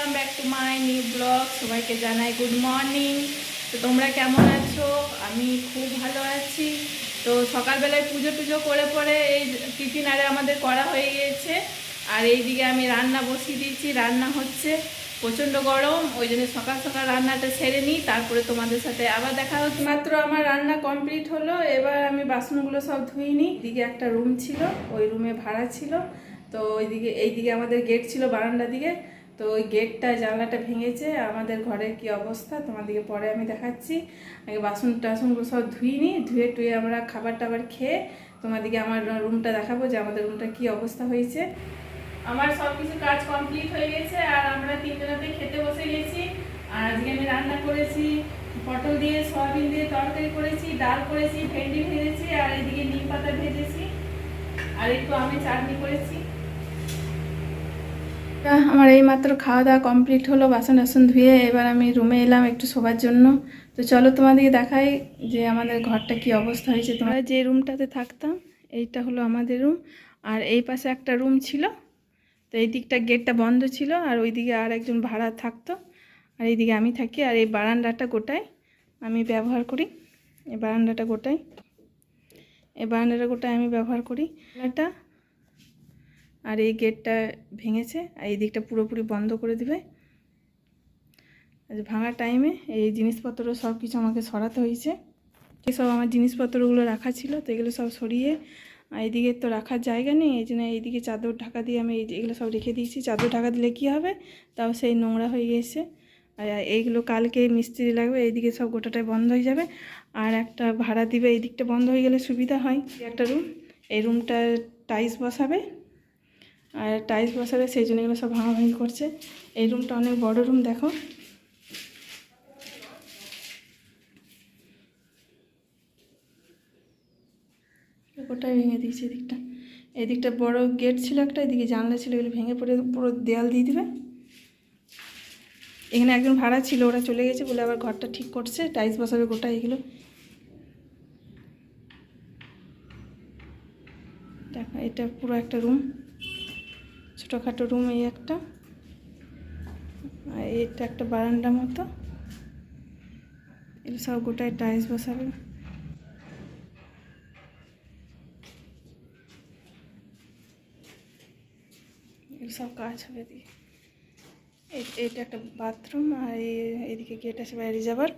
Welcome back to my new blog সবাইকে জানাই good morning তো তোমরা কেমন আছো? আমি খুব ভালো আছি। তো সকালবেলায় পুজো টুজো করে পরে এই টিফিন আরে আমাদের করা হয়ে গিয়েছে। আর এইদিকে আমি রান্না বসিয়ে দিয়েছি। রান্না হচ্ছে প্রচণ্ড গরম। ওই জন্য সকাল সকাল রান্নাটা সেরে নিই। তারপরে তোমাদের সাথে আবার দেখা হচ্ছে। মাত্র আমার রান্না কমপ্লিট হলো। এবার আমি বাসনগুলো সব ধুই নিই। দিকে একটা রুম ছিল। ওই রুমে ভাড়া ছিল। তো ওইদিকে এইদিকে আমাদের গেট ছিল বারান্দার দিকে। তো ওই গেটটা, জানলাটা ভেঙেছে, আমাদের ঘরের কি অবস্থা? তোমাদেরকে পরে আমি দেখাচ্ছি। আগে বাসন টাসনগুলো সব ধুই নিই ধুয়ে টুয়ে আমরা খাবার টাবার খেয়ে তোমাদেরকে আমার রুমটা দেখাবো যে আমাদের রুমটা কি অবস্থা হয়েছে। আমার সব কিছু কাজ কমপ্লিট হয়ে গেছে আর আমরা তিনজনাতে খেতে বসে গেছি। আর আজকে আমি রান্না করেছি, পটল দিয়ে, সয়াবিন দিয়ে তরকারি করেছি, ডাল করেছি, ভেন্ডি ভেজেছি, আর এদিকে নিম পাতা ভেজেছি। আর একটু আমি চাটনি করেছি। আমার এই মাত্র খাওয়া দাওয়া কমপ্লিট হলো বাসন টাসন ধুয়ে এবার আমি রুমে এলাম একটু শোবার জন্য। তো চলো তোমাদেরকে দেখাই যে আমাদের ঘরটা কি অবস্থা হয়েছে। তোমরা যে রুমটাতে থাকতাম, এইটা হলো আমাদের রুম আর এই পাশে একটা রুম ছিল, তো এই দিকটা গেটটা বন্ধ ছিল, আর ওইদিকে আর একজন ভাড়া থাকতো। আর এইদিকে আমি থাকি, আর এই বারান্দাটা গোটাই আমি ব্যবহার করি। এই বারান্দাটা গোটাই, এই বারান্দাটা গোটাই আমি ব্যবহার করি। এটা আর এই গেটটা ভেঙেছে আর এই দিকটা পুরোপুরি বন্ধ করে দিবে। আজ ভাঙার টাইমে এই জিনিসপত্র সব কিছু আমাকে সরাতে হয়েছে। সব আমার জিনিসপত্রগুলো রাখা ছিল, তো এগুলো সব সরিয়ে, আর এদিকে তো রাখার জায়গা নেই, এই জন্য এইদিকে চাদর ঢাকা দিয়ে আমি এই যে- এগুলো সব রেখে দিয়েছি। চাদর ঢাকা দিলে কী হবে? তাও সেই নোংরা হয়ে গেছে। আর এইগুলো কালকে মিস্ত্রি লাগবে, এইদিকে সব গোটাটাই বন্ধ হয়ে যাবে। আর একটা ভাড়া দিবে, এই দিকটা বন্ধ হয়ে গেলে সুবিধা হয়। একটা রুম এই রুমটা টাইলস বসাবে। আর টাইলস বসাবে, সেই জন্য এগুলো সব ভাঙাভাঙি করছে। এই রুমটা অনেক বড় রুম দেখো। ওটাই ভেঙে দিয়েছে এদিকটা। এদিকটা বড় গেট ছিল একটা, এদিকে জানলা ছিল, এগুলো ভেঙে পড়ে, পুরো দেয়াল দিয়ে দিবে। এখানে একজন ভাড়া ছিল, ওরা চলে গেছে বলে আবার ঘরটা ঠিক করছে টাইলস বসাবে গোটা এগুলো। দেখো, এটা পুরো একটা রুম ছোটোখাটো রুম এই একটা। আর এটা একটা বারান্দা মতো। এগুলো সব গোটায় টাইলস বসাবে। সব কাজ হবে দিয়ে এটা একটা বাথরুম আর এদিকে গেট আছে বাইরে যাবার।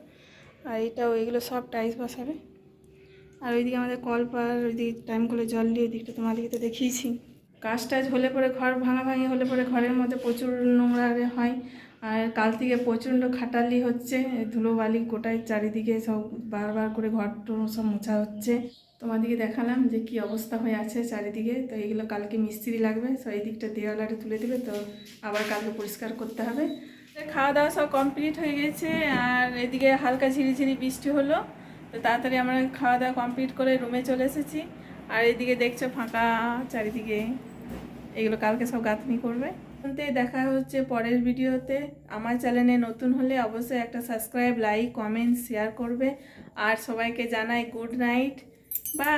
আর এটাও এগুলো সব টাইলস বসাবে। আর ওইদিকে আমাদের কল পার ওইদিকে টাইম করে জল দিয়ে ওইদিকটা তোমাদেরকে তো দেখিয়েছি। কাজ টাজ হলে পরে ঘর ভাঙা ভাঙি হলে পরে ঘরের মধ্যে প্রচুর নোংরা আরে হয়। আর কাল থেকে প্রচণ্ড খাটালি হচ্ছে ধুলো বালি গোটায় চারিদিকে সব বারবার করে ঘর সব মোছা হচ্ছে। তোমাদেরকে দেখালাম যে কি অবস্থা হয়ে আছে চারিদিকে। তো এইগুলো কালকে মিস্ত্রি লাগবে, তো এই দিকটা দেওয়ালাটা তুলে দেবে, তো আবার কালকে পরিষ্কার করতে হবে। খাওয়া দাওয়া সব কমপ্লিট হয়ে গেছে, আর এদিকে হালকা ঝিরিঝিরি বৃষ্টি হলো। তো তাড়াতাড়ি আমরা খাওয়া দাওয়া কমপ্লিট করে রুমে চলে এসেছি। আর এদিকে দেখছ ফাঁকা চারিদিকে। এগুলো কালকে সব গাঁথনি করবে। দেখা হচ্ছে পরের ভিডিওতে। আমার চ্যানেলে নতুন হলে অবশ্যই একটা সাবস্ক্রাইব লাইক কমেন্ট শেয়ার করবে। আর সবাইকে জানাই গুড নাইট বাই